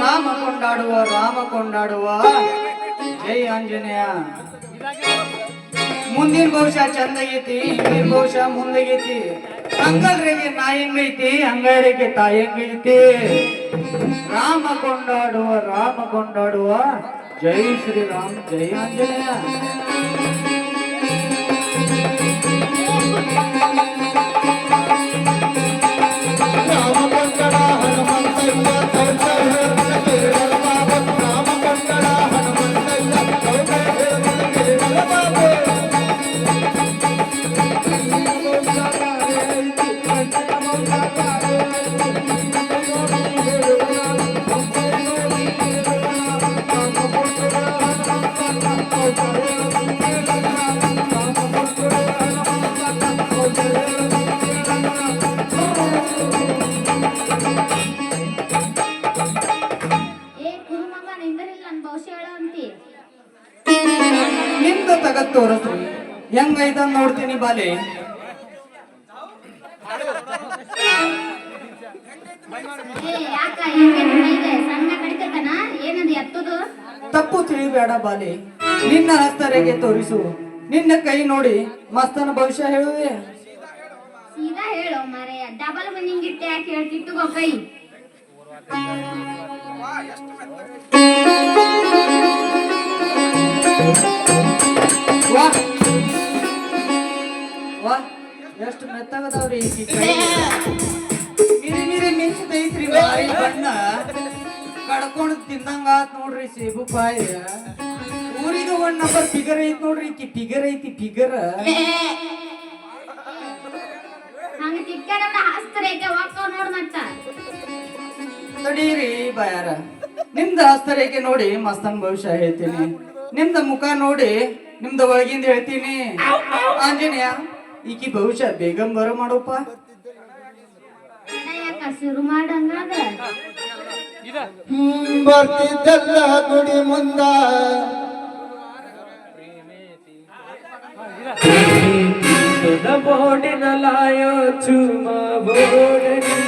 ರಾಮ ಕೊಂಡಾಡುವ ರಾಮ ಕೊಂಡಾಡುವ. ಜೈ ಆಂಜನೇಯ. ಮುಂದಿನ ಬಹುಶಃ ಚಂದಾಗೈತಿ ಹಿಂದಿನ ಬಹುಶಃ ಮುಂದಾಗೈತಿ ಅಂಗಲ್ರಿಗೆ ನಾಯಂಗೈತಿ ಹೆಂಗೈತಿ ತಾಯಂಗೈತಿ ರಾಮ ಕೊಂಡಾಡುವ ರಾಮ ಕೊಂಡಾಡುವ. ಜೈ ಶ್ರೀರಾಮ್, ಜೈ ಆಂಜನೇಯ. ಹೆಂಗೈತ ನೋಡ್ತೀನಿ ಬಾಲಿ? ತಪ್ಪು ತಿಳಿಬೇಡ ಬಾಲೆ. ನಿನ್ನ ಹಸ್ತರೆಗೆ ತೋರಿಸು. ನಿನ್ನ ಕೈ ನೋಡಿ ಮಸ್ತನ ಭವಿಷ್ಯ ಹೇಳುವೆ. ಸೀದಾ ಹೇಳು ಮಾರಯ್ಯ ಡಬಲ್ ಮನಿಂಗ್ ಇಟ್ಟೆ ಯಾಕೆ ಹೇಳ್ತಿತ್ತು ಕೈ. ಎಷ್ಟು ಮೆತ್ತಗದವ್ರಿ ಮಿರಿ ಮಿರಿ ಮಿಂಚದೈತ್ರಿ ಬಾಯಿ ಬಣ್ಣ. ಕಡ್ಕೊಂಡು ತಿಂದಂಗ ಆತ್ ನೋಡ್ರಿ ಸೇಬು ಕಾಯಿ ಊರಿಗ ಒಂದ್ ನಂಬರ್ ಫಿಗರ್ ಐತ್ ನೋಡ್ರಿ ಈಕಿ ಫಿಗರ್ ಐತಿ ಫಿಗರ್ ತಡೀರಿ ಬಾಯಾರ. ನಿಮ್ದ ಹಸ್ತರೇಖೆ ನೋಡಿ ಮಸ್ತನ್ ಭವಿಷ್ಯ ಹೇಳ್ತೀನಿ. ನಿಮ್ದ ಮುಖ ನೋಡಿ ನಿಮ್ದ ಒಳಗಿಂದ ಹೇಳ್ತೀನಿ. ಆಂಜನೇಯ. ಈಕಿ ಭವಿಷ್ಯ ಬೇಗಂ ಬರೋ ಮಾಡೋಪ್ಪ. ಶುರು ಬರ್ತಿದ್ದಲ್ಲ ಗುಡಿ ಮುಂದ. ಬೋಡಿನ ಲಾಯೋ ಚುಮ ಬೋಡನಿ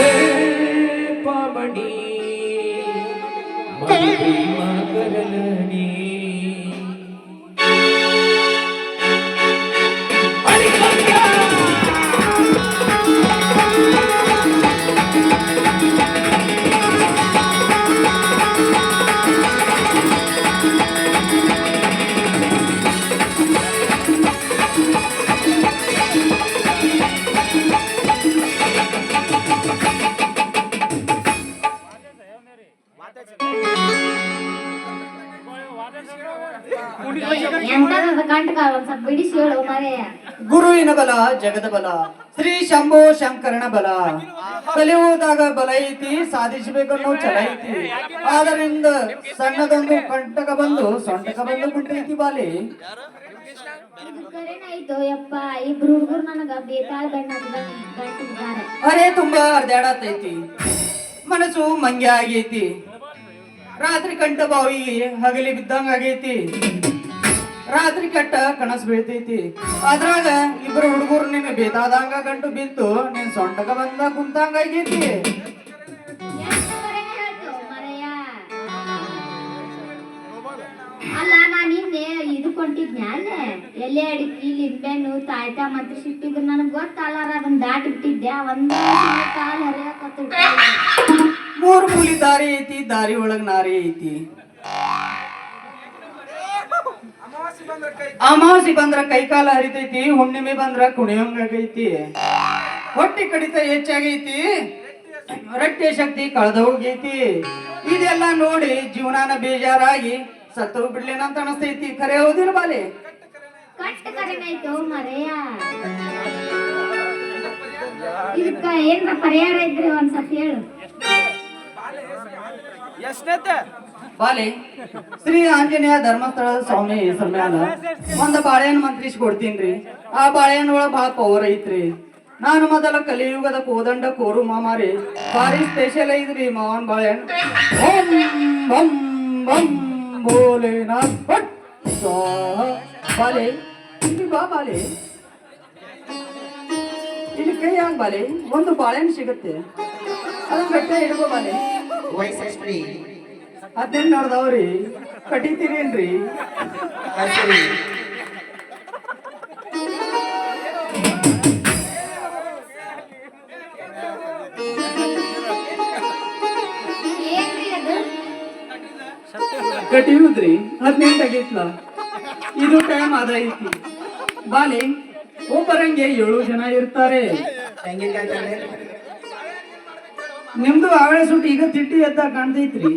ಏ ಪಾಮಣಿ ಎಂತದ ಕಂಟಕ ಒಂದ್ ಸ್ವಲ್ಪ ಬಿಡಿಸಿ ಹೇಳು ಮಾರಯ್ಯ ಗುರುವಿನ ಬಲ ಜಗದ ಬಲ ಶ್ರೀ ಶಂಭೋ ಶಂಕರನ ಬಲ. ಕಲಿಯುವುದಾಗ ಬಲ ಐತಿ ಸಾಧಿಸಬೇಕನ್ನೋ ಚಲೈತಿ ಐತಿ. ಆದ್ದರಿಂದ ಸಣ್ಣದೊಂದು ಕಂಟಕ ಬಂದು ಸೊಂಟಕ ಬಂದು ಬಿಟ್ಟೈತಿ ಬಾಲಿ. ಅರೆ ತುಂಬಾ ಅರ್ದಾಡತೈತಿ ಮನಸ್ಸು ಮಂಗ್ಯ ಆಗೈತಿ. ರಾತ್ರಿ ಕಂಠ ಬಾವಿ ಹಗಲಿ ಬಿದ್ದಂಗ ಆಗೈತಿ. ರಾತ್ರಿ ಕೆಟ್ಟ ಕನಸು ಬೀಳ್ತೈತಿ. ಅದ್ರಾಗ ಇಬ್ರು ಹುಡುಗರು ನಿನ್ನ ಬೇತಾದಂಗ ಗಂಟು ಬಿದ್ದು ನಿನ್ ಸೊಂಟಕ ಬಂದ ಕುಂತಂಗ ಆಗೈತಿ. ಅಲ್ಲ ನಾ ನಿನ್ನೆ ಇದು ಕೊಂಡಿದ್ನ ಅಲ್ಲೇ ಎಲೆ ಅಡಿಕೆ ಲಿಂಬೆಣ್ಣು ತಾಯ್ತಾ ಮತ್ತೆ ಸಿಟ್ಟಿದ್ರು. ನನಗೆ ಗೊತ್ತಲ್ಲಾರ ಅದನ್ನ ದಾಟಿ ಬಿಟ್ಟಿದ್ದೆ. ಒಂದ್ ಕಾಲ್ ಹರಿಯಕತ್ತು ಮೂರು ಮೂಲಿ ದಾರಿ ಐತಿ ದಾರಿ ಒಳಗ್ ನಾರಿ ಐತಿ. ಅಮಾವಾಸಿ ಬಂದ್ರ ಕೈಕಾಲ ಹರಿತೈತಿ ಹುಣ್ಣಿಮೆ ಬಂದ್ರ ಕುಣಿಯಂಗಾಗೈತಿ ಹೊಟ್ಟೆ ಕಡಿತ ಹೆಚ್ಚಾಗೈತಿ ರಟ್ಟೆ ಶಕ್ತಿ ಕಳೆದ ಹೋಗೈತಿ. ಇದೆಲ್ಲ ನೋಡಿ ಜೀವನಾನ ಬೇಜಾರಾಗಿ ಸತ್ತು ಬಿಡ್ಲೇನಂತ ಅನಸ್ತೈತಿ. ಖರೆ ಹೌದಿಲ್ಲ ಬಾಲೆ? ಏನ್ ಇದಕ್ಕ ಏನ್ರ ಪರಿಹಾರ ಇದ್ರೆ ಒಂದ್ಸತಿ ಹೇಳು. ಎಷ್ಟನೇತೆ ಬಾಲೆ. ಶ್ರೀ ಆಂಜನೇಯ ಧರ್ಮಸ್ಥಳದ ಸ್ವಾಮಿ ಹೆಸರ ಮ್ಯಾಲ. ಒಂದ್ ಬಾಳೆಹಣ್ಣು ಮಂತ್ರಿಸಿ ಕೊಡ್ತೀನಿ ಆ ಬಾಳೆಹಣ್ಣು ಒಳಗ ಭಾಳ ಪವರ್ ಐತ್ರಿ. ನಾನು ಮೊದಲ ಕಲಿಯುಗದ ಕೋದಂಡ ಕೋರು ಮಾಮಾರಿ. ಭಾರಿ ಸ್ಪೆಷಲ್ ಐತ್ರಿ ಮಾವನ್ ಬಾಳೆಹಣ್ಣು. ಬಂ ಬಂ. ಬಾಲೆ. ಇಲ್ಲಿ ಬಾ ಬಾಲೆ. ಕೈ ಯಾಕೆ ಬಾಲೆ. ಒಂದು ಬಾಳೆಹಣ್ಣು ಸಿಗುತ್ತೆ. ಅದನ್ನ ಬೆಟ್ಟ ಹಿಡ್ಕೋ ಬಾಲೆ. ವಯಸ್ಸೆಷ್ಟ್ರಿ ಹದಿನೆಂಟು ನೋಡ್ದವ್ರಿ? ಕಟಿತೀರೇನ್ರಿ? ಕಟಿಯುದ್ರಿ? ಹದಿನೆಂಟು ಆಗೈತ್ಲ. ಇದು ಟೈಮ್ ಅದ ಐತಿ ಬಾಲಿ ಒಬ್ಬರಂಗೆ ಏಳು ಜನ ಇರ್ತಾರೆ. ನಿಮ್ದು ಆವಳೆ ಸುಟ್ಟಿ ಈಗ ತಿಟ್ಟಿ ಎದ್ದ ಕಾಣ್ತೈತ್ರಿ.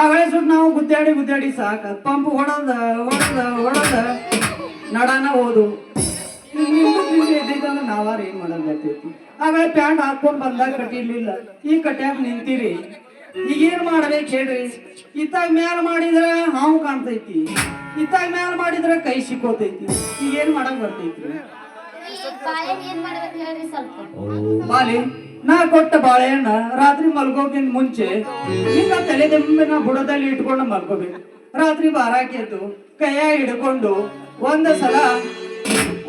ಆವಳೆ ವಯಸ್ಸು ನಾವು ಗುದ್ದಾಡಿ ಗುದ್ದಾಡಿ ಸಾಕ. ಪಂಪ್ ಹೊಡದ ಹೊಡದ ಹೊಡದ ನಡಾನ ಹೋದು. ಇದ್ದಿದ್ದಂದ್ರೆ ನಾವಾರ ಏನ್ ಮಾಡೋದ್ ಬರ್ತೈತಿ ಆಮೇಲೆ ಪ್ಯಾಂಟ್ ಹಾಕೊಂಡ್ ಬಂದಾಗ ಕಟ್ಟಿರ್ಲಿಲ್ಲ ಈ ಕಟ್ಯಾಕ ನಿಂತೀರಿ. ಈಗ ಏನ್ ಮಾಡ್ಬೇಕು ಹೇಳ್ರಿ? ಇತ್ತಾಗ ಮ್ಯಾಲ ಮಾಡಿದ್ರ ಹಾವು ಕಾಣ್ತೈತಿ. ಇತ್ತಾಗ ಮ್ಯಾಲ ಮಾಡಿದ್ರ ಕೈ ಸಿಕ್ಕೋತೈತಿ. ಈಗ ಏನ್ ಮಾಡಕ್ ಬರ್ತೈತಿ ಬಾಲಿ? ನಾ ಕೊಟ್ಟ ಬಾಳೆಹಣ್ಣ ರಾತ್ರಿ ಮಲ್ಗೋಕಿಂತ ಮುಂಚೆ ಈಗ ತಲೆ ದಿಂಬಿನ ಬುಡದಲ್ಲಿ ಇಟ್ಕೊಂಡು ಮಲ್ಕೋಬೇಕು ರಾತ್ರಿ ಬಾರಾಕಿ ಕೈಯ ಹಿಡ್ಕೊಂಡು ಒಂದ ಸಲ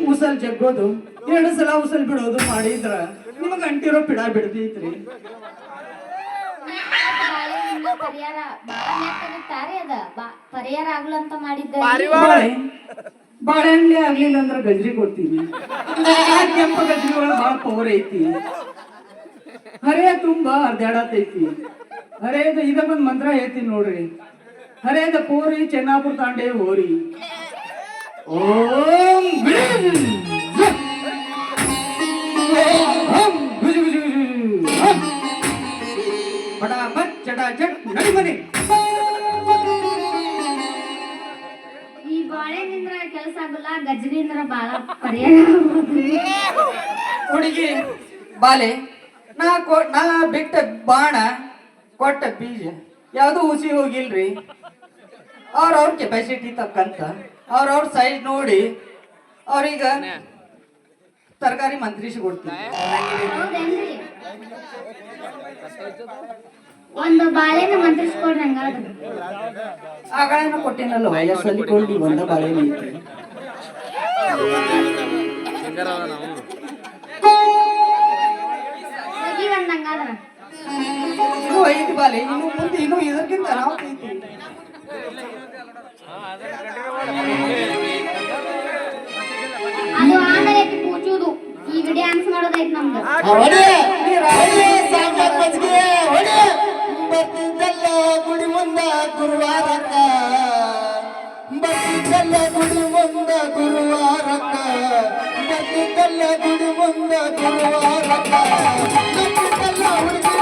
ಉಸಲ್ ಜಗ್ಗೋದು, ಎರಡು ಸಲ ಉಸಲ್ ಬಿಡೋದು ಮಾಡಿದ್ರ ನಿಮಗ ಅಂಟಿರೋ ಪಿಡ ಬಾಳೆಹಣ್ಣಿನ ಪರಿಹಾರ ಬಾಳೆಹಣ್ಣೆ ಆಗ್ಲಿಲ್ಲ ಅಂದ್ರ ಗಜ್ರಿ ಕೊಡ್ತೀವಿ ಕೆಂಪ ಗಜ್ರಿ ಒಳಗ ಬಾಳ ಪವರ್ ಐತಿ? ಹರೇ ತುಂಬಾ ಅರ್ಧಾಡತೈತಿ ಹರೇದ ಇದ ಬಂದ್ ಮಂತ್ರ ಹೇಳ್ತೀನಿ ನೋಡ್ರಿ. ಹರೇದ ಪೋರಿ ಚೆನ್ನಾಪುರ ತಾಂಡೆ ಹೋರಿ. ಓಂ ಗುಜು. ಹಂ. ನಡಿ ಮನೆ. ಈ ಬಾಳೆಹಣ್ಣಿಂದ್ರ ಕೆಲಸ ಆಗಲ್ಲ ಗಜ್ರಿಯಿಂದ ಬಾಳ ಪರ್ಯಾಯ ಹುಡುಗಿ ಬಾಲೆ. ನಾ ಕೊ ನಾ ಬಿಟ್ಟ ಬಾಣ ಕೊಟ್ಟ ಬೀಜ ಯಾವುದು ಹುಸಿ ಹೋಗಿಲ್ರಿ. ಅವ್ರವ್ರ ಕೆಪಾಸಿಟಿ ತಕ್ಕಂತ ಅವ್ರವ್ರ ಸೈಜ್ ನೋಡಿ ಅವ್ರೀಗ ತರಕಾರಿ ಮಂತ್ರಿಸಿ ಕೊಡ್ತೀನಿ ಹೌದೇನ್ರಿ ಒಂದು ಬಾಳೆನ ಮಂತ್ರಿಸ್ಕೊಡ್ರಿ ಹಂಗಾದ್ರೆ ಆಗಳೇನು ಕೊಟ್ಟಿನಲ್ಲ ವಯಸ್ಸಲ್ಲಿ ಕೊಳ್ಳಿ ಒಂದ ಬಾಳೆ ಇನ್ನು ಬಾಲೆ ಇನ್ನು ಮುಂದೆ ಇನ್ನು ಇದಕ್ಕಿಂತ ನಾವು ಐತಿ ಅದು ಆಮೇಲೆ ಕೂಚೋದು ಈಗ ಡ್ಯಾನ್ಸ್ ಮಾಡೋದೈತ್ ನಮ್ದು. ಗುಡಿ ಮುಂದ ಗುರುವಾರಕ್ಕ. ಬರ್ತಿದ್ದಲ್ಲ ಗುಡಿ ಮುಂದ ಗುರುವಾರಕ್ಕ. ಬರ್ತಿದ್ದಲ್ಲ ಗುಡಿ ಮುಂದ ಗುರುವಾರಕ್ಕ. ಬರ್ತಿದ್ದಲ್ಲ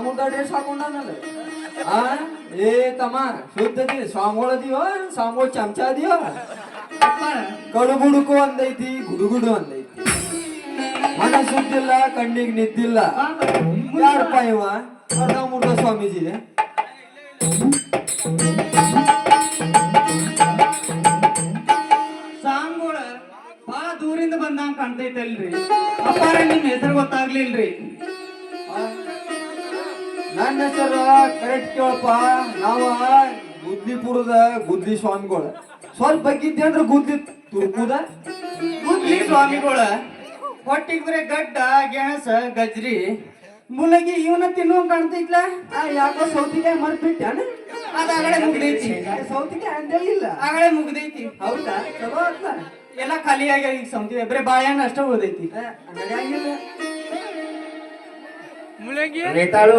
ಡ್ರೆಸ್ ಹಾಕೊಂಡಾನಲ್ಲ ಆ? ಏ ತಮ್ಮ ಶುದ್ಧದಿ ಸ್ವಾಮಿಗಳು ಅದೀವ ಸ್ವಾಮಿಗಳು ಚಮಚ ಅದೀವ ಕಡುಬುಡುಕು ಒಂದೈತಿ ಗುಡುಗುಡು ಒಂದೈತಿ. ಮನಸ್ಸುದ್ದಿಲ್ಲ ಕಣ್ಣಿಗೆ ನಿದ್ದಿಲ್ಲ. ಯಾರಪ್ಪ ಇವ? ಮುರ್ಗ ಸ್ವಾಮೀಜಿ. ಸಾಂಗೋಳ ಬಾ ದೂರಿಂದ ಬಂದಂಗ ಕಾಣ್ತೈತಲ್ರಿ. ಅಪ್ಪಾರ ನಿಮ್ ಹೆಸರು ಗೊತ್ತಾಗ್ಲಿಲ್ರಿ. ನನ್ನ ಹೆಸರ ಕರೆಕ್ಟ್ ಕೇಳಪ್ಪ. ನಾವ ಗುದ್ಲಿಪುರದ ಗುದ್ಲಿ ಸ್ವಾಮಿಗಳು. ಸ್ವಲ್ಪ ಬಗ್ಗಿದ್ದೆ ಅಂದ್ರೆ ಗುದ್ಲಿ ತುರ್ಕುದ? ಗುದ್ಲಿ ಸ್ವಾಮಿಗಳ. ಹೊಟ್ಟಿಗೆ ಬರೀ ಗಡ್ಡ ಗೆಣಸ ಗಜ್ರಿ. ಮುಲಗಿ ಇವನ ತಿನ್ನುವ ಕಾಣ್ತೈತ್ಲ? ಯಾಕೋ ಸೌತಿಗೆ ಮರ್ಬಿಟ್ಟಾನ ಅದ ಆಗಳೆ ಮುಗ್ದೈತಿ. ಸೌತಿಗೆ ಅಂದೇ ಇಲ್ಲ. ಆಗಳೆ ಮುಗ್ದೈತಿ. ಹೌದಾ? ಚಲೋ ಅಲ್ಲ ಎಲ್ಲ ಖಾಲಿಯಾಗಿ ಈಗ ಸಂತಿ ಬರೀ ಬಾಳೆಹಣ್ಣು ಅಷ್ಟೇ ಉಳ್ದೈತಿ. ನಡೆಯಂಗಿಲ್ಲ ರೇತಾಳು?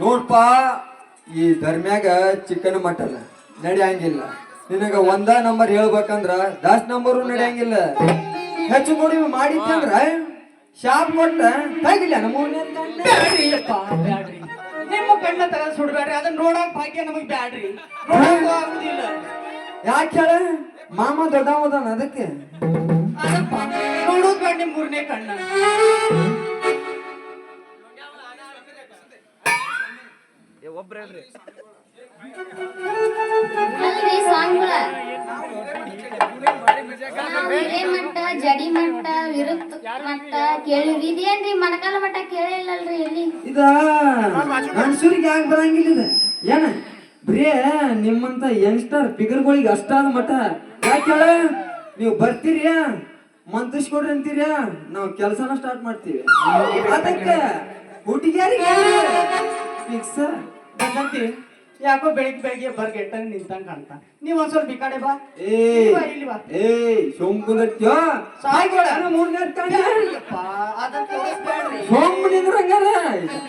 ನೋಡ್ಪ ಈ ಧರ್ಮ್ಯಾಗ ಚಿಕನ್ ಮಟನ್ ನಡೆಯಂಗಿಲ್ಲ. ನಿನಗ ಒಂದ ನಂಬರ್ ಹೇಳ್ಬೇಕಂದ್ರ ದಸ್ ನಂಬರು ನಡೆಯಂಗಿಲ್ಲ. ಹೆಚ್ಚು ಕೊಡಿ ಮಾಡಿದ್ದೆ ಶಾಪ್ ಕೊಟ್ಟ ತಾಗಿಲ್ಲ ನಮ್ಮ ನಿಮ್ಮ ಕಣ್ಣ ತಗ ಸುಡ್ಬೇಡ್ರಿ ಅದನ್ನ ನೋಡಕ್ ಭಾಗ್ಯ ನಮಗ್ ಬ್ಯಾಡ್ರಿ. ಯಾಕೆ ಹೇಳ? ಮಾಮ ದೊಡ್ಡವದಾನ ಅದಕ್ಕೆ. ಅದಪ್ಪ ನೋಡೋದ್ ಬೇಡ ನಿಮ್ ಮೂರನೇ ಕಣ್ಣ. ಒಬ್ರ ಹೇಳ್ರಿ ಅಲ್ರಿ ಸ್ವಾಮಿಗಳ ಹಿರೇಮಠ ಜಡಿಮಠ ವಿರುತ್ ಮಠ ಕೇಳಿರಿ ಇದೇನ್ರಿ ಮಣಕಾಲ ಮಠ ಕೇಳಿಲ್ಲಲ್ರಿ ಎಲ್ಲಿ ಇದ ಮನುಷ್ಯರಿಗೆ ಯಾಕೆ ಬರಂಗಿಲ್ಲ ಇದು? ಏನ? ಬರೇ ನಿಮ್ಮಂತ ಯಂಗ್ಸ್ಟರ್ ಫಿಗರ್ಗಳಿಗೆ ಅಷ್ಟಾದ ಮಠ. ಯಾಕೆ ಹೇಳ ನೀವು ಬರ್ತೀರಿ ಮಂತಿಸ್ಕೊಡ್ರಿ ಅಂತೀರ ನಾವು ಕೆಲಸನ ಸ್ಟಾರ್ಟ್ ಮಾಡ್ತೀವಿ. ಅದಕ್ಕೆ ಹುಡುಗಿಯರಿಗೆ ಫಿಕ್ಸ್ ಯಾಕೋ ಬೆಳಿಗ್ಗೆ ಬೆಳಿಗ್ಗೆ ಬರ್ಗೆಟ್ಟಂಗ್ ನಿಂತಂಗ್ ಕಾಣ್ತಾ? ನೀವ್ ಒಂದ್ ಬಿಕಾಡೆ ಈ ಕಡೆ ಬಾ. ಏ ಇಲ್ಲಿ ಬಾ. ಏ ಸೋಮ್ಕುಂದತ್ಯೋ ಸಾಯ್ಗೋಳ. ಮೂರ್ನೇ ಕಂಡ ಬ್ಯಾಡ್ರಿಯಪ್ಪ, ಅದನ್ನ ತೋರಿಸ್ಬ್ಯಾಡ್ರಿ. ಸೋಮ್ ನಿಂದ್ರಂಗಾರ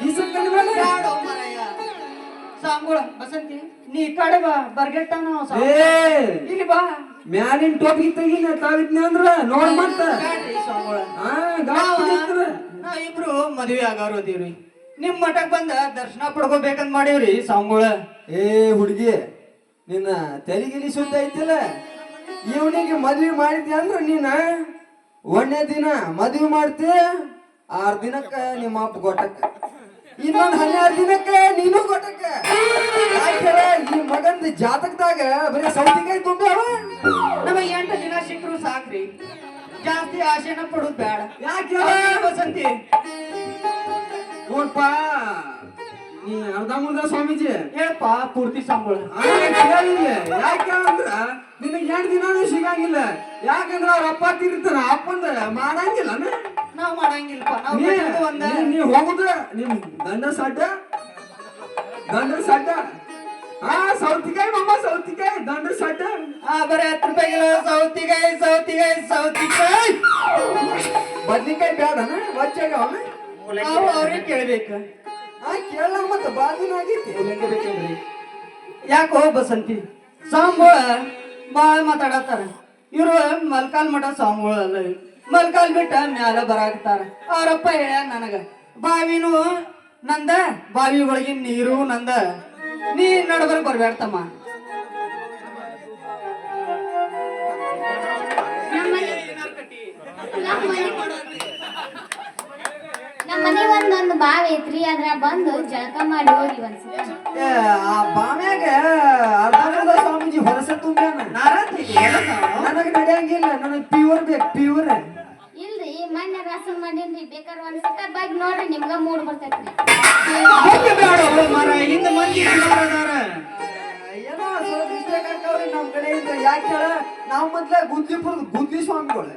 ಈ ಸಕ್ಕಂಡ್ ಮೇಲೆ? ಬ್ಯಾಡೋ ಮಾರಾಯ. ಸಾಂಗುಳ ಬಸಂತಿ ನೀ ಈ ಕಡೆ ಬಾ ಬರ್ಗೆಟ್ಟ ನಾವು ಇಲ್ಲಿ ಬಾ. ಮ್ಯಾಲಿನ ಟೋಪಿಗೆ ತೆಗಿನ ತಾವಿದ್ನ ಅಂದ್ರ ನೋಡ್ ಮತ್ತ. ನಾವ್ ಇಬ್ರು ಮದ್ವೆ ಆಗೋರು ಅದೀವ್ರಿ. ನಿಮ್ ಮಠಕ್ ಬಂದ ದರ್ಶನ ಪಡ್ಕೋಬೇಕಂತ ಮಾಡೀವ್ರಿ ಸಾಂಗೋಳ ಏ ಹುಡುಗಿ ನಿನ್ನ ತೆಲಿಗಿಲಿ ಸುದ್ದ ಐತಿಲ್ಲ? ಇವನಿಗೆ ಮದ್ವೆ ಮಾಡಿದ್ಯ ಅಂದ್ರ ನೀನ ಒಂದೇ ದಿನ ಮದ್ವೆ ಮಾಡ್ತಿ ಆರ್ ದಿನಕ್ಕ ನಿಮ್ಮ ಅಪ್ಪ ಗೊಟ್ಟಕ್ಕ ಇನ್ನೊಂದ್ ಹನ್ನೆರಡು ದಿನಕ್ಕೆ ನೀನು ಕೊಟ್ಟಕ್ಕ. ಯಾಕ್ ಹೇಳ ಈ ಮಗಂದ ಜಾತಕದಾಗ ಬರೀ ಸೌತಿಗೆ ತುಂಬ ನಮಗೆ ಎಂಟು ದಿನ ಸಿಕ್ಕರು ಸಾಕ್ರಿ. ಜಾಸ್ತಿ ಆಶೆನ ಪಡೋದ್ ಬೇಡ. ಯಾಕೆ ವಸಂತಿ. ಬಸಂತಿ ನೋಡ್ಪ ನೀ ಅರ್ಧ ಮುರ್ಧ ಸ್ವಾಮೀಜಿ. ಹೇಳಪ್ಪ ಪೂರ್ತಿ ಸಂಬಳ. ಯಾಕೆ ಅಂದ್ರ ನಿನಗೆ ಎಂಟು ದಿನಾನು ಸಿಗಂಗಿಲ್ಲ. ಯಾಕಂದ್ರ ಅವ್ರ ಅಪ್ಪ ತಿರ್ತಾನ ಅಪ್ಪಂದ ಮಾಡಂಗಿಲ್ಲ ನಾವ್ ಮಾಡಂಗಿಲ್ಲಪ್ಪ ನಾವ್ ಕಟ್ಟಿದ್ದು ಒಂದ ನೀ- ಹೋಗುದ ನಿಮ್ ಗಂಡ ಸಡ್ಡ? ಗಂಡ ಸಡ್ಡ? ಹಾ ಸೌತಿಕಾಯಿ ಮಮ್ಮ ಸೌತಿಕಾಯಿ ಗಂಡ ಸಡ್ಡ? ಆ ಬರೀ ಹತ್ತು ರೂಪಾಯಿ ಕಿಲೋ ಸೌತಿಕಾಯಿ ಸೌತಿಗಾಯಿ ಸೌತಿಕಾಯಿ. ಬದ್ನಿಕಾಯಿ ಬೇಡನ ವಚ್ಚಾಗ ಅವನ ನಾವು ಅವ್ರಿಗೆ ಕೇಳ್ಬೇಕು. ಆ ಕೇಳ ಮತ್ತ ಬಾದಿನ ಆಗೈತಿ. ಯಾಕೋ ಬಸಂತಿ? ಸಾಂಗೋಳ ಬಾಳ ಮಾತಾಡತ್ತಾರ. ಇವ್ರು ಮಲ್ಕಾಲ್ ಮಠ ಸಾಂಬೋಳ ಅಲ್ಲ. ಮಲ್ಕಾಲ್ ಬಿಟ್ಟ ಮ್ಯಾಲ ಬರಾಕತ್ತಾರ. ಅವರಪ್ಪ ಹೇಳ್ಯಾರ ನನಗ, ಬಾವಿನೂ ನಂದ ಬಾವಿ ಒಳಗಿನ ನೀರು ನಂದ. ನೀ ನಡ್ಬರ್ ಬರ್ಬೇಡ್ತಮ್ಮ ಒಂದೊಂದು ಬಾವಿ ಐತ್ರಿ ಅದ್ರ ಬಂದು ಜಳಕ ಮಾಡಿ ಹೋಗಿ ಒಂದ್ಸಲ ಏ, ಆ ಬಾಮ್ಯಾಗ ಸ್ವಾಮೀಜಿ ಹೊರಸ ತುಂಬ್ಯಾನ? ನನಗೆ ನಡೆಯಂಗಿಲ್ಲ ನನಗೆ ಪ್ಯೂರ್ ಬೇಕು ಪ್ಯೂರ್ ಇಲ್ರಿ ಮೊನ್ನೆ ರಸ ಮಾಡೀನ್ರಿ ಬೇಕಾದ್ರೆ ಒಂದ್ಸಲ ಬಗ್ಗೆ ನೋಡ್ರಿ ನಿಮ್ಗ ಮೂಡ್ ಬರ್ತೈತ್ರಿ. ಬೇಡ ಮರ ಹಿಂದ ಮಂದಿ ಅದಾರ. ಏನೋ ಸ್ವಲ್ಪ ಮಿಸ್ಟೇಕ್ ಆಗ್ತಾವ್ರಿ ನಮ್ ಕಡೆಯಿಂದ. ಯಾಕೆ ಹೇಳ ನಾವ್ ಮೊದ್ಲ ಗುದ್ಲಿಪುರದ ಗುದ್ಲಿ ಸ್ವಾಮಿಗಳು.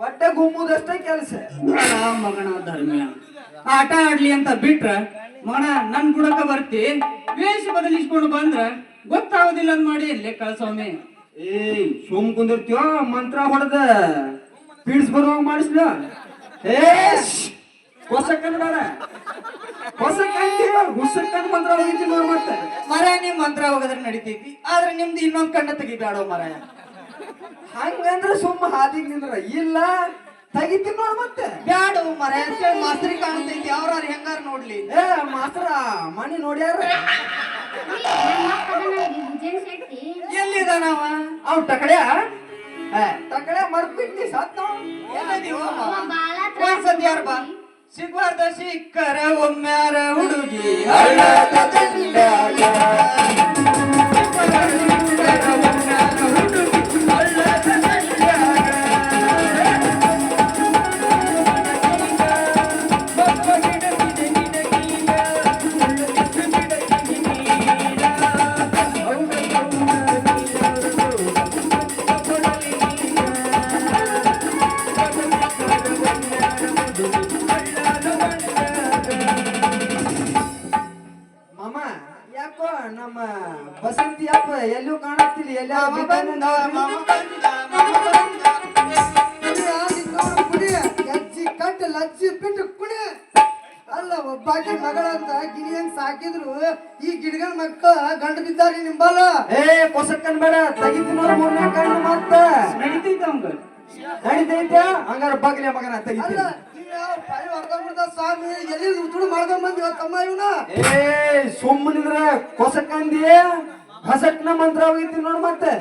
ಒಟ್ಟ ಗುಮ್ಮುದಷ್ಟೇ ಕೆಲಸ. ಮಗನ ಧರ್ಮ್ಯ ಆಟ ಆಡ್ಲಿ ಅಂತ ಬಿಟ್ರ ಮೊಣ ನನ್ ಗುಡಕ ಬರ್ತಿ. ವೇಷ ಬದಲಿಸ್ಕೊಂಡು ಬಂದ್ರ ಗೊತ್ತಾಗೋದಿಲ್ಲ ಅಂತ ಮಾಡಿ ಎಲ್ಲೇ ಸ್ವಾಮಿ. ಏ ಸುಮ್ ಕುಂದಿರ್ತೀವ ಮಂತ್ರ ಹೊಡೆದ. ಪೀಡ್ಸ್ ಬರುವಂಗ ಮಾಡಿಸ್ಲ. ಏ ಹೊಸ ಕನ್ನಡ ಹೊಸ ಹೊಸ ಕಣ್ ಮಂತ್ರ ಹೋಗಿದ್ದಿ ನೋಡ್ ಮತ್ತೆ. ಮರ ನಿಮ್ ಮಂತ್ರ ಹೋಗದ್ರ ನಡಿತೈತಿ. ಆದ್ರೆ ನಿಮ್ದು ಇನ್ನೊಂದ್ ಕಣ್ಣ ತೆಗಿಬ್ಯಾಡೋ ಮರ ಹಂಗಂದ್ರ ಸುಮ್ಮ ಹಾದಿಗ್ ನಿಂದ್ರ. ಇಲ್ಲ ತೆಗಿತೀನಿ ನೋಡ್ ಮತ್ತೆ? ಬ್ಯಾಡು ಮರ ಅಂತೇಳಿ ಮಾಸ್ತ್ರಿ ಕಾಣ್ತೈತಿ ಅವ್ರ ಹೆಂಗಾರ ನೋಡ್ಲಿ. ಏ ಮಾಸ್ತರ ಮನಿ ನೋಡ್ಯಾರ? ವಿಜಯ್ ಶೆಟ್ಟಿ ಎಲ್ಲಿದಾನವ? ಅವ್ ಟಕಡ್ಯಾ ಏ ಟಕಡ್ಯಾ ಮರ್ಬಿಟ್ಟಿ ಸತ್ತ ಒಂದ್ಸತಿ ಯಾರು ಬಾ? ಸಿಗ್ಬಾರ್ದ ಸಿಕ್ಕರ ಒಮ್ಮ್ಯಾರ ಹುಡುಗಿ. ಹಳ್ಳದ ದಂಡ್ಯಾಗ. ಹಂಗಾರ ಬಗ್ಲೆ ಮಗನ ಅಲ್ಲ ತೆಗಿತೀನಿ ಸ್ವಾಮಿ? ಎಲ್ಲಿ ಉතුಳು ಮಾಡ್ಕೊಂಡ್ ಬಂದಿವ ತಮ್ಮ ಇವನ ಏ ಸುಮ್ಮನಿದ್ರ ಕೊಸಕಂದಿಯೇ ಹಸಕ್ನ ಮಂತ್ರ ಹೋಗಿತ್ತಿ ನೋಡ್ ಮತ್ತೆ.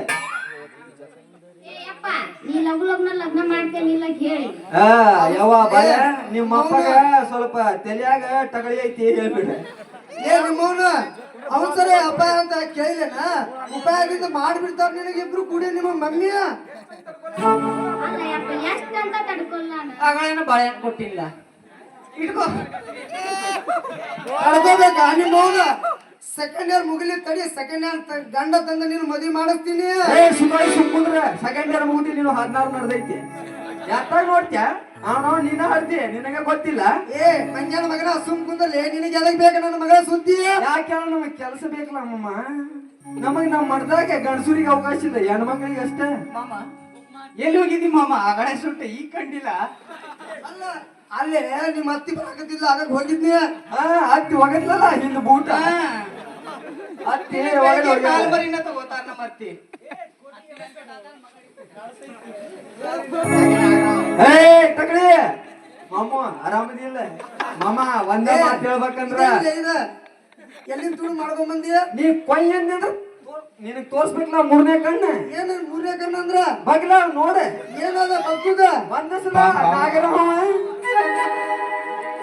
ಏ ಯಪ್ಪ ನೀ ಲಗು ಲಗ್ನ ಲಗ್ನ ಮಾಡ್ತೇನೆ ಇಲ್ಲ ಹೇಳಿ. ಆ ಯವ್ವ ಬಾಯ ನಿಮ್ಮ ಅಪ್ಪಗ ಸ್ವಲ್ಪ ತಲೆಯಾಗ ಟಗಳಿ ಐತಿ ಹೇಳ್ಬಿಡ. ಏ ನಿಮ್ಮವನ ಅಪಾಯ ಅಂತ ಕೇಳಿಲೇನ ಉಪಾಯದಿಂದ ಮಾಡ್ಬಿಡ್ತಾರ ನಿನಗಿಬ್ರು ಕೂಡಿ ನಿಮ್ಮ ಮಮ್ಮಿಯ? ಆಗಳೇನ ಬಾಳೆಹಣ್ಣು ಕೊಟ್ಟಿಲ್ಲ. ಇಟ್ಕೋ. ಅಳ್ಕೋಬೇಕಾ ನಿಮ್ಮ ಮೌನ. ಸೆಕೆಂಡ್ ಇಯರ್ ಮುಗಿಲಿ ತಡಿ ಸೆಕೆಂಡ್ ಇಯರ್ ಗಂಡ ತಂದ ನೀನು ಮದ್ವಿ ಮಾಡಿಸ್ತೀನಿ. ಏ ಸುಮ್ಮನೆ ಸುಮ್ಕುಂದ್ರ ಸೆಕೆಂಡ್ ಇಯರ್ ಮುಗಿದಿ ನೀನು ಹದಿನಾರು ನಡೆದೈತಿ. ಯಾತಾಗ ನೋಡ್ತ್ಯಾ? ಅವನು ನೀನ ಹಡ್ದಿ ನಿನಗೆ ಗೊತ್ತಿಲ್ಲ. ಏ ಮಂಜನ ಮಗನ ಸುಮ್ ಕುಂದಲ್ಲಿ ನಿನಗೆ ಎದಕ್ ಬೇಕು ನನ್ನ ಮಗಳ ಸುದ್ದಿ? ಯಾಕೆ ನಮಗೆ ಕೆಲಸ ಬೇಕಲ್ಲ ನಮಗ್ ನಮ್ಮ ಮಾಡ್ದಾಗ ಗಂಡಸೂರಿಗೆ ಅವಕಾಶ ಇಲ್ಲ ಹೆಣ್ಮಕ್ಳಿಗೆ ಅಷ್ಟೇ. ಮಾಮ ಎಲ್ಲಿ ಹೋಗಿದ್ದಿ ಮಾಮ? ಆಗಡೆ ಸುಟ್ಟು ಈಗ ಕಂಡಿಲ್ಲ. ಅಲ್ಲ ಅಲ್ಲೇ ನಿಮ್ಮ ಅತ್ತಿ ಬರಾಕತ್ತಿಲ್ಲ ಅದಕ್ಕೆ ಹೋಗಿದ್ನಿ. ಹಾ ಹತ್ತಿ ಒಗದ್ಲಲ್ಲ ಹಿಂದ್ ಬೂಟ. ಅತ್ತಿ ಹತ್ತಿ ಬೇಗ ಒಗದ್ ಕಾಲ್ ಹೋಗ್ಯಾಳ. ಬರಿನ ತಗೋತಾರ ನಮ್ಮ ಅತ್ತಿ ಏ ತಕಳಿ ಮಾಮ ಆರಾಮದಿಲ್ಲ. ಮಾಮ ಒಂದೇ ಮಾತು ಹೇಳ್ಬೇಕಂದ್ರ. ಎಲ್ಲಿಂದ ತುಳು ಮಾಡ್ಕೊಂಡ್ ಬಂದಿ? ನೀ ಕೊಯ್ ಅಂದ್ರ ನಿನಗ್ ತೋರ್ಸ್ಬೇಕಲ್ಲ ಮೂರನೇ ಕಣ್ಣ? ಏನ ಮೂರನೇ ಕಣ್ಣಂದ್ರ ಬಗ್ಲ ನೋಡ. ಏನದ ಬಗ್ಗುದ ಬಂದಸಲ ನಾಗರವ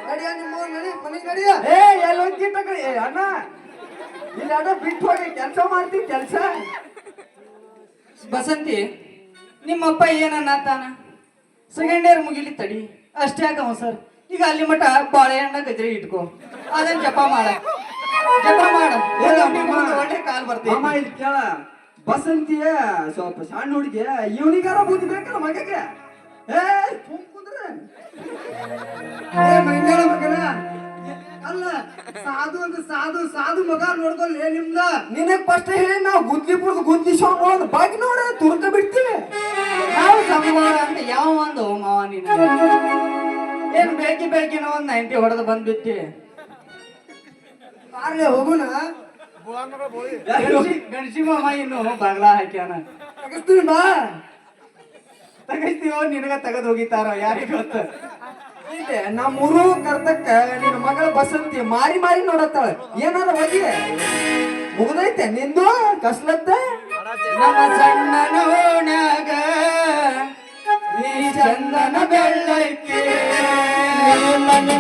ನಡಿಯ ನಿಮ್ಮ ನಡಿ ಮನೆ ನಡಿಯ ಏ ಎಲ್ಲಿ ಹೋಗಿ ತಕಳಿ ಏ ಅಣ್ಣ. ಇಲ್ಲ ಅಣ್ಣ ಬಿಟ್ಟು ಹೋಗಿ ಕೆಲಸ ಮಾಡ್ತೀವಿ ಕೆಲಸ. ಬಸಂತಿ ನಿಮ್ಮಪ್ಪ ಏನನ್ನತಾನ ಸೆಕೆಂಡ್ ಇಯರ್ ಮುಗಿಲಿ ತಡಿ. ಅಷ್ಟೇ ಆಗವ ಸರ್? ಈಗ ಅಲ್ಲಿ ಮಠ ಬಾಳೆಹಣ್ಣ ಗಜ್ರಿ ಇಟ್ಕೋ. ಅದನ್ನ ಜಪ ಮಾಡ. ಜಪ ಮಾಡ. ಏ, ಒಳ್ಳೆ ಕಾಲ್ ಮಾಮ ಬರ್ತೈತಿ ಇಲ್ಲಿ ಕೇಳ. ಬಸಂತಿಯ ಸ್ವಲ್ಪ ಸಣ್ಣ ಹುಡುಗಿ ಇವನಿಗಾರ ಬುದ್ಧಿ ಬೇಕಲ್ಲ ಮಗಕ್ಕೆ ಏ ಕುಂದ್ರ. ಏ ಮಂಜಾನ ಮಗನ. ಅಲ್ಲ ಸಾಧು ಅಂತ ಸಾಧು ಸಾಧು ಮಗ ನೋಡ್ಕೊಲ್ಲ ನಿಮ್ದ. ನಿನಗ್ ಫಸ್ಟ್ ಹೇಳಿ ನಾವು ಗುದ್ಲಿಪುರದ ಗುದ್ಲಿ ಶಾಪ್ ಒಂದು ಬಾಗಿ ನೋಡ ತುರ್ಕ ಬಿಡ್ತೀವಿ. ನಾವು ಸಮವಾರ ಅಂತ ಯಾವ ಒಂದು ಮಾವ ನೀನು? ಏನ್ ಬೇಕಿ ಬೇಕಿನ ಒಂದ್ ನೈಂಟಿ ಹೊಡೆದು ಬಂದ್ಬಿಟ್ಟಿ. ಕಾರ್ಲೆ ಹೋಗೋಣ. ಗಣಸಿ ಗಣಸಿ ಮಾಮ ಇನ್ನು ಬಾಗ್ಲಾ ಹಾಕ್ಯಾನ. ತಗಸ್ತೀವಿ ಬಾ. ತಗಸ್ತೀವೋ ನಿನಗ ತೆಗೆದು ಹೋಗಿತಾರ ಯಾರಿಗೆ ಗೊತ್ತ? ಇದೆ ನಮ್ಮೂರು ಕರ್ತಕ್ಕ ನಿನ್ನ ಮಗಳ ಬಸಂತಿ ಮಾರಿ ಮಾರಿ ನೋಡತ್ತಾಳ. ಏನಾರ ಹೋಗಿ? ಮುಗ್ದೈತೆ ನಿಂದು? ಕಸ್ಲತ್ತ? ನಮ್ಮ ಸಣ್ಣ ಓಣ್ಯಾಗ ಈ ಚಂದನ ಬೆಳ್ಳಕ್ಕೆ ಮನೆ